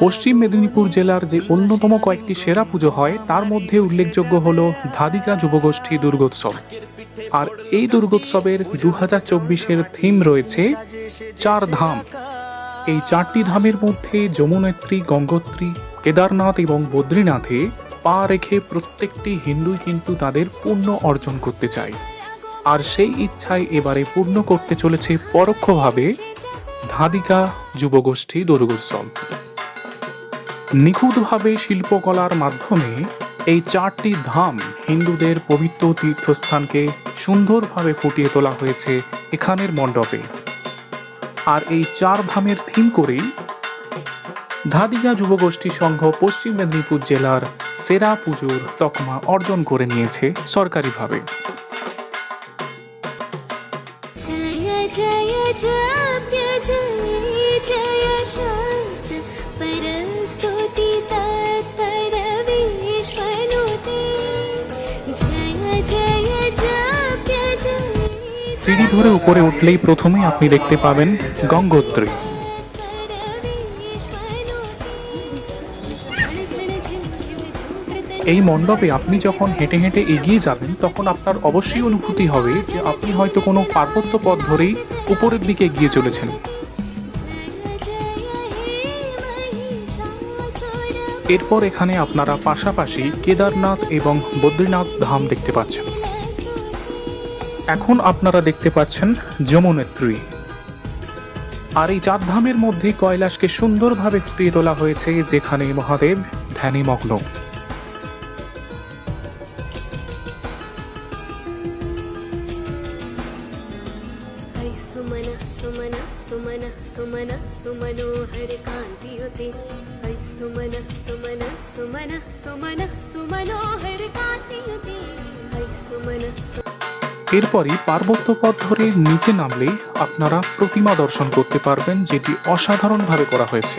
পশ্চিম মেদিনীপুর জেলার যে অন্যতম কয়েকটি সেরা পুজো হয়, তার মধ্যে উল্লেখযোগ্য হল ধাদিকা যুবগোষ্ঠী দুর্গোৎসব। আর এই দুর্গোৎসবের দু হাজার চব্বিশের থিম রয়েছে চার ধাম। এই চারটি ধামের মধ্যে যমুনেত্রী, গঙ্গোত্রী, কেদারনাথ এবং বদ্রীনাথে পা রেখে প্রত্যেকটি হিন্দুই কিন্তু তাদের পুণ্য অর্জন করতে চায়। আর সেই ইচ্ছায় এবারে পূর্ণ করতে চলেছে পরোক্ষভাবে ধাদিকা যুবগোষ্ঠী দুর্গোৎসব নিখুঁতভাবে শিল্পকলার মাধ্যমে এই চারটি ধাম হিন্দুদের পবিত্র তীর্থস্থানকে সুন্দরভাবে ফুটিয়ে তোলা হয়েছে এখানের মণ্ডপে। আর এই চার ধামের থিম করেই ধাদিয়া যুবগোষ্ঠী সংঘ পশ্চিম মেদিনীপুর জেলার সেরা পুজোর তকমা অর্জন করে নিয়েছে সরকারিভাবে। जय जय जप्य जय जय शब्द परस्तुति तत्पर विश्वनुते जय जय जप्य जय সিঁড়ি ধরে উপরে উঠলেই প্রথমেই আপনি দেখতে পাবেন গঙ্গোত্রী এই মণ্ডপে আপনি যখন হেঁটে হেঁটে এগিয়ে যাবেন, তখন আপনার অবশ্যই অনুভূতি হবে যে আপনি হয়তো কোনো পার্বত্য পথ ধরেই উপরের দিকে এগিয়ে চলেছেন। এরপর এখানে আপনারা পাশাপাশি কেদারনাথ এবং বদ্রীনাথ ধাম দেখতে পাচ্ছেন। এখন আপনারা দেখতে পাচ্ছেন যমুনেত্রী। আর এই চার ধামের মধ্যে কৈলাসকে সুন্দরভাবে ফুটিয়ে তোলা হয়েছে, যেখানে মহাদেব ধ্যানে സുമന സുമന സുമന സുമന സുമനോഹര കാന്തിയുതെ ഹൈ സുമന സുമന സുമന സുമന സുമനോഹര കാന്തിയുതെ ഹൈ സുമന এরপরই পার্বত্য পথ ধরে নিচে নামলেই আপনারা প্রতিমা দর্শন করতে পারবেন, যেটি অসাধারণভাবে করা হয়েছে।